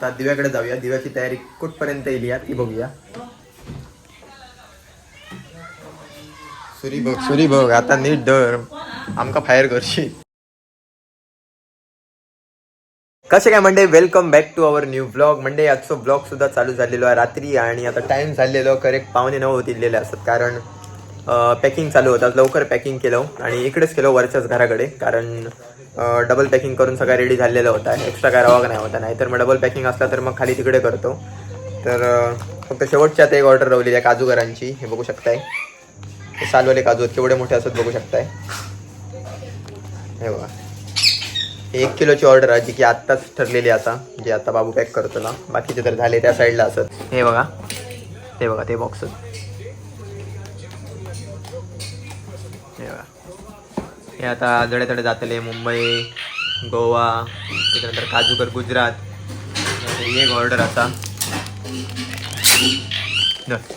आता दिव्याकडे जाऊया. दिव्याची तयारी कुठपर्यंत येईल ती बघूया. सुरी बघ सुरी बघ. आता नीट डर आमका फायर करशी कसे काय म्हणजे welcome back to our new blog म्हणजे आजचो ब्लॉग सुद्धा चालू झालेलो आहे रात्री आणि आता टाइम झालेलो. करेक्ट पावणे नऊ दिलेले असतात कारण पॅकिंग चालू होतं. लवकर पॅकिंग केलं आणि इकडेच केलं वरच्याच घराकडे. कारण डबल पॅकिंग करून सगळा रेडी झालेला होता एक्स्ट्रा काय रवा नाही होता. नाहीतर मग डबल पॅकिंग असला तर मग खाली तिकडे करतो. तर फक्त शेवटची आता एक ऑर्डर राहिलेली आहे काजूगरांची हे बघू शकताय. हे सालवाले काजू आहेत. केवढे मोठे असत बघू शकताय. हे बघा. एक किलोची ऑर्डर आहे जी की आत्ताच ठरलेली आहे आता. जे आता बाबू पॅक करतो ना. बाकीचे तर झाले त्या साईडला असत. हे बघा. ते बघा ते बॉक्स हे आता जडे तडे जातले मुंबई गोवा त्याच्यानंतर काजूकर गुजरात. एक ऑर्डर असा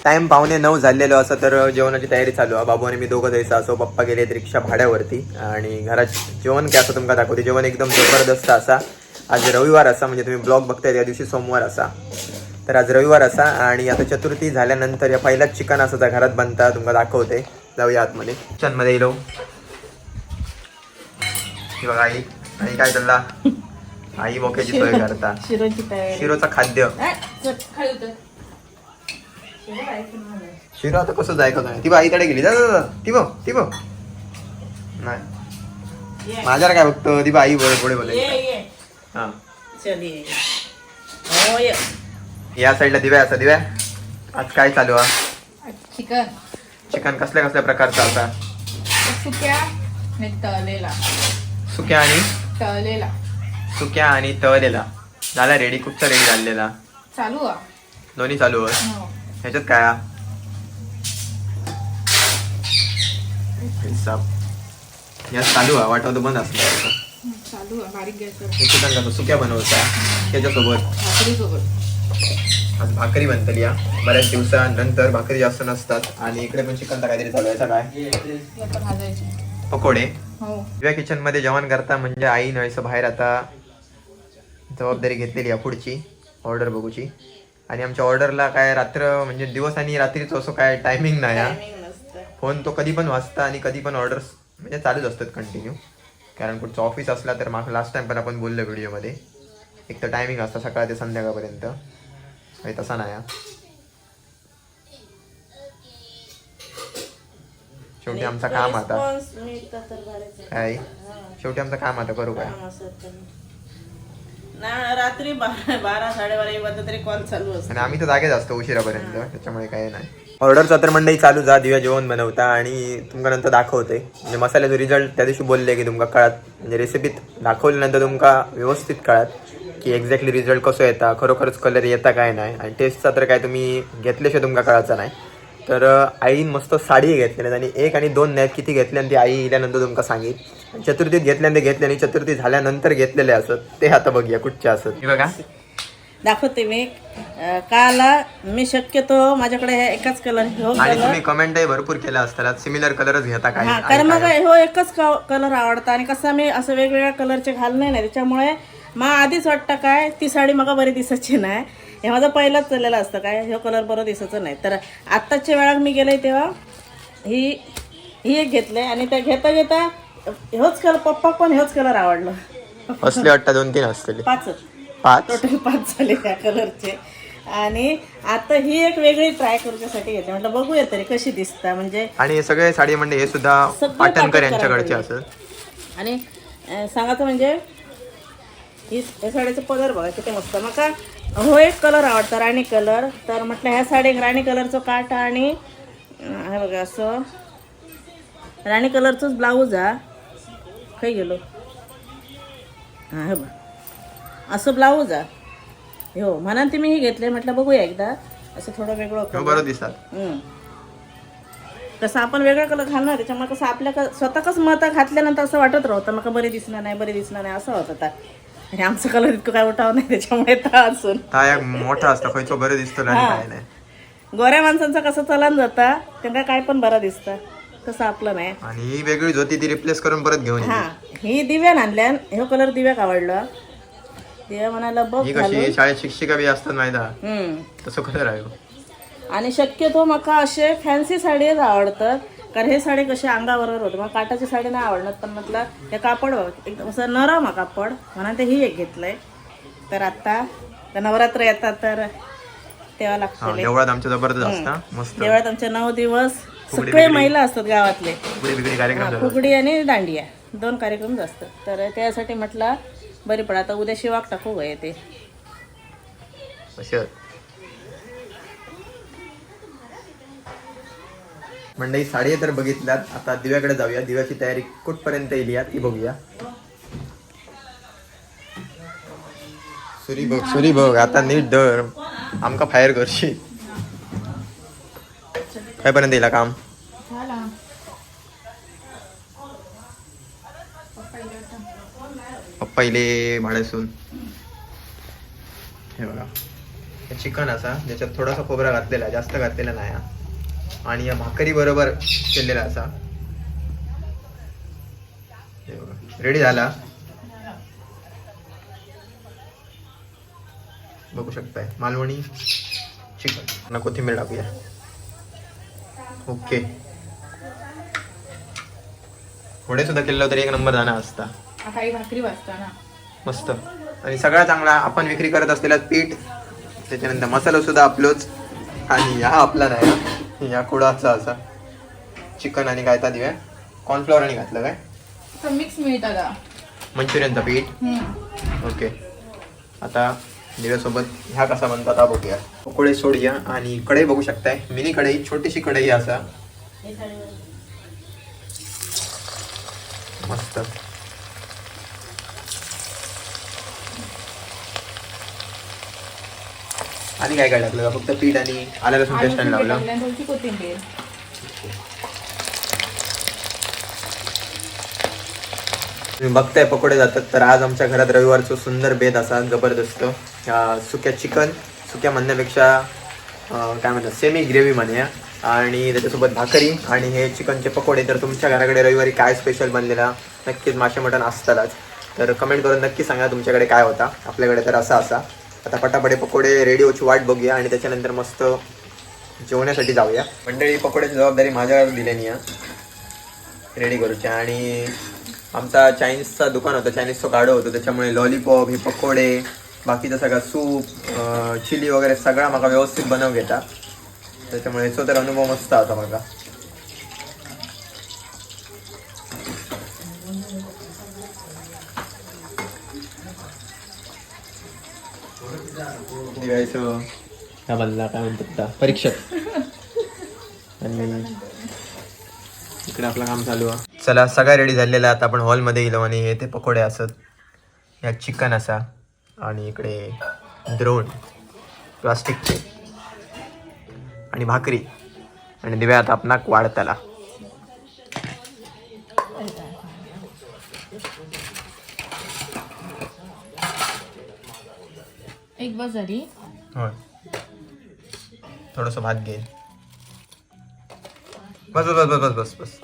टाइम पाहुणे नऊ झालेलो असं तर जेवणाची तयारी चालू. आहे बाबू आणि मी दोघं जायचं असो पप्पा गेलेत रिक्षा भाड्यावरती. आणि घरात जेवण काय असं तुमका दाखवते. जेवण एकदम जबरदस्त असा. आज रविवार असा म्हणजे तुम्ही ब्लॉग बघताय त्या दिवशी सोमवार असा. तर आज रविवार असा आणि आता चतुर्थी झाल्यानंतर या पहिलाच चिकन असा घरात बनता तुमका दाखवते. जाऊया आतमध्ये. किचनमध्ये येलो. ही बघा आई आणि काय चालला आई मोक्याची सोय करता. शिरोची तयारी. शिरोचं खाद्य. शिरो आता कसं जायचं नाही ती बा आईकडे गेली. जा. ती बघ ती बघ. नाही. माझ्याला काय बघतो? ती बा आई बोले पुढे बोले ये, ये. हा. चल, ये, ये. हो, ये. या साईडला दिव्या असा दिव्या. आज काय चालू आहे? चिकन. चिकन कसल्या कसल्या प्रकारचा असा सुक्या तळलेला. सुक्या आणि तळलेला. सुक्या आणि तळलेला. झाला रेडी कुठचा रेडी झालेला. चालू आ. दोन्ही चालू आहे हो. ह्याच्यात काय हा? यात चालू आहे वाटवतो बंद असणार हं, चालू आ. बारीक गॅसवर हे चिकन कसं सुक्या बनवता त्याच्यासोबत भाकरी सोबत आज भाकरी बनतली या बऱ्याच दिवसानंतर भाकरी जास्त नसतात. आणि इकडे पण चिकनचा काहीतरी चालू आहे. काय? हे आता भाजायचे. पकोडे. दिव्या किचनमध्ये जेवण करता म्हणजे आई नव्हे बाहेर आता जबाबदारी घेतलेली आहे पुढची ऑर्डर बघूची. आणि आमच्या ऑर्डरला काय रात्र म्हणजे दिवस आणि रात्रीच असं काय टायमिंग नाही हा. फोन तो कधी पण वाजता आणि कधी पण ऑर्डर्स म्हणजे चालूच असतात कंटिन्यू कारण कुठचं ऑफिस असला तर माग लास्ट टाइम पण आपण बोललो व्हिडिओमध्ये एक तर टायमिंग असतं सकाळ ते संध्याकाळपर्यंत. तसा नाही शेवटी आमचं काम आता. काय हा, शेवटी आमचं काम आता करू काय. ना रात्री बारा बारा साडेबारा एक वाजता तरी कॉल चालू असतो. आणि आम्ही तर जागेच असतो उशिरापर्यंत त्याच्यामुळे काही नाही. ऑर्डरचा तर मंडळी चालू जा दिव्या जेवण बनवता आणि तुमका नंतर दाखवते. म्हणजे मसाल्याचा रिझल्ट त्या दिवशी बोलले की तुमका कळत म्हणजे रेसिपीत दाखवल्यानंतर तुमका व्यवस्थित कळत की एक्झॅक्टली रिझल्ट कसं येता खरोखरच कलर येता काय नाही. आणि टेस्टचा तर काय तुम्ही घेतल्याशिवाय तुमका कळायचा नाही. तर आईन मस्त साडी घेतल्या आणि एक आणि दोन नाहीत किती घेतल्या आणि ती आई इल्यानंतर तुमका सांगित चतुर्थीत घेतल्यानंतर घेतले आणि चतुर्थी झाल्यानंतर घेतलेले असत. ते आता बघूया कुठचे असत. हे बघा. दाखवते मी काल मी शक्यतो माझ्याकडे हे एकच कलर हो आणि तुम्ही कमेंटही भरपूर केल्या असतात सिमिलर कलरच घेता काय? हा कारण मग हो एकच कलर आवडता. आणि कसं मी असं वेगवेगळ्या कलरचे घाल नाही. त्याच्यामुळे मग आधीच वाटतं काय ती साडी मग बरी दिसायची नाही. हे माझं पहिलाच चाललेलं असतं काय? हे कलर बरं दिसायचं नाही. तर आत्ताच्या वेळात मी गेले तेव्हा ही ही एक घेतले आणि त्या घेता घेता ह्योच कलर पप्पा पण ह्योच कलर आवडलं. असले वाटतं दोन तीन असतील. पाचच पाच? टोटल पाच झाले त्या कलरचे आणि आता ही एक वेगळी ट्राय करूच्यासाठी घेते म्हटलं बघूया तरी कशी दिसता. म्हणजे आणि हे सगळे साडी म्हणजे हे सुद्धा सगळे पाटणकर पाटणकर यांच्याकडचे. असत आणि अं, सांगायचं म्हणजे ही या साडीचं पदर बघा किती मस्त. मका हो एक कलर आवडता राणी कलर तर म्हटलं ह्या साडीक राणी कलरचं काठ आणि हे बघा असं. राणी कलरचंच ब्लाऊज हा. खाई गेलो. हां हे बघ. असं ब्लाऊज हा. हो म्हणून ते मी हे घेतले म्हटलं बघूया एकदा. असं थोडं वेगळं बरं दिसतात. कसं आपण वेगळा कलर घालणार. त्याच्यामुळे कसं आपल्या स्वतःच मत घातल्यानंतर असं वाटत राहतं मग बरे दिसणार नाही बरे दिसणार नाही असं होत होता आणि आमचं कलर इतकं काय उठाव नाही त्याच्यामुळे असून मोठा असतो खयचो बरं दिसतो आणि. काय नाही गोऱ्या माणसांचं कसं चलन जाता त्यांना काय पण बरं दिसतं तसं आपलं नाही. आणि ही वेगळीच होती ती रिप्लेस करून परत घेऊन हा ही दिव्यान आणल्यान हे कलर दिव्याक आवडलं. दिव्या म्हणाला बघ ही घालून कशी शाळेत शिक्षिका बी असतात माहिती? हम्म. तसं कलर आहे हो. आणि शक्यतो म्हाका असे फॅन्सी साडीच आवडतात. कारण हे साडी कशी अंगाबरोबर होतं. मग काटाची साडी नाही आवडणार पण म्हटलं हे कापड एकदम असं नरम हा कापड. म्हणून ते ही एक घेतलंय. तर आता तर नवरात्र येतात तर तेव्हा लागतले देवळात आमच्या जबरदस्त असता मस्त. देवळात आमचे नऊ दिवस सगळे महिला असतात गावातले. फुगडी आणि दांडिया दोन कार्यक्रम असतात तर त्यासाठी म्हटलं बरी पडा आता उद्या शिवाक टाकू गं ते. मंडळी साडी तर बघितल्यात. आता दिव्याकडे जाऊया. दिव्याची तयारी कुठपर्यंत येईल ती बघूया. सुरी बघ सुरी बघ. आता नीट धर. आमका फायर करशी काय पर्यंत येईल काम? पहिले भाड्यासून. हे बघा. चिकन असा ज्याच्यात थोडासा खोबरा घातलेला जास्त घातलेला नाही हा. आणि या भाकरी बरोबर केलेला असा. रेडी झाला? बघू शकताय. मालवणी चिकन कोथिंबीर टाकूया. ओके पुढे सुद्धा केलेलं तरी एक नंबर जाणार असता. काही भाकरी वाजता ना. मस्त. आणि सगळ्यात चांगला आपण विक्री करत असलेला पीठ त्याच्यानंतर मसाला सुद्धा आपलोच. आणि हा आपला नाही. या कुडाचा असा. चिकन आणि काय दिव्या कॉर्नफ्लॉवर आणि घातलं काय? मिक्स मिळतं का? मंचुरियनचं पीठ. ओके. आता दिव्यासोबत ह्या कसा बनतात हा बघूया. पकोडे सोडूया आणि कढई बघू शकताय. मिनी कढई छोटीशी कढई असा. मस्त. आणि काय काय टाकलं? फक्त पीठ आणि आलं लसूण पेस्ट आणि लावलं. आणि थोडीशी कोथिंबीर. तुम्ही बघताय पकोडे जातात. तर आज आमच्या घरात रविवारचं सुंदर बेत असा जबरदस्त सुक्या चिकन सुक्या म्हणण्यापेक्षा काय म्हणतात सेमी ग्रेव्ही म्हणूया आणि त्याच्यासोबत भाकरी आणि हे चिकनचे पकोडे. तर तुमच्या घराकडे रविवारी काय स्पेशल बनलेला? नक्कीच मासे मटण असतातच. तर कमेंट करून नक्की सांगा तुमच्याकडे काय होता. आपल्याकडे तर असा असा. आता पटापटे पकोडे रेडिओची वाट बघूया आणि त्याच्यानंतर मस्त जेवण्यासाठी जाऊया. मंडळी पकोड्याची जबाबदारी माझ्यावर दिलेली आहे. रेडी करूच्या. आणि आमचा चायनीजचा दुकान होतं चायनीजचं गाडो होतं. त्याच्यामुळे लॉलीपॉप हे पकोडे बाकीचा सगळा सूप चिली वगैरे सगळा म्हाका व्यवस्थित बनव घेता. त्याच्यामुळे याचा तर अनुभव मस्त होता माझा दिवाळीचं काय बनला काय म्हणतात परीक्षक. आणि इकडे आपलं काम चालू आहे. चला सगळं रेडी झालेलं आता आपण हॉलमध्ये गेलो आणि हे ते पकोडे असत ह्या चिकन असा. आणि इकडे द्रोण प्लास्टिकचे आणि भाकरी. आणि दिव्या आता आपणाक वाढताला. एक बस झाली होय. थोडंसं भात घे बस बस बस बस बस बस.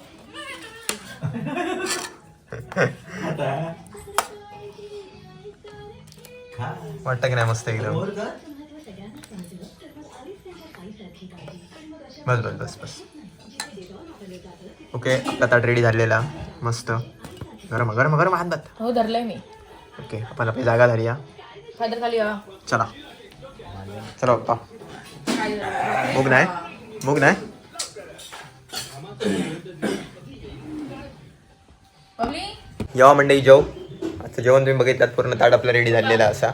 वाटतं की नाही मस्त एकदम. बस बस बस बस. ओके आपला ताट रेडी झालेला. मस्त. गरम गरम गरम हात भात हो धरलंय मी. ओके आपण आपली जागा धरूया. खाली. चला. चला पप्पा. काय झालं? मूग नाही? मूग नाही? बबली? जेव्हा मंडळी जेव. आजचं जेवण तुम्ही बघितलात पूर्ण ताट आपलं रेडी झालेला असा.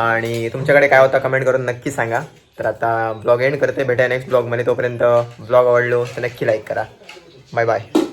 आणि तुमच्याकडे काय होता कमेंट करून नक्की सांगा. तर आता ब्लॉग एंड करते. भेटा नेक्स्ट ब्लॉगमध्ये तोपर्यंत ब्लॉग आवडलो तर नक्की लाईक करा. Bye bye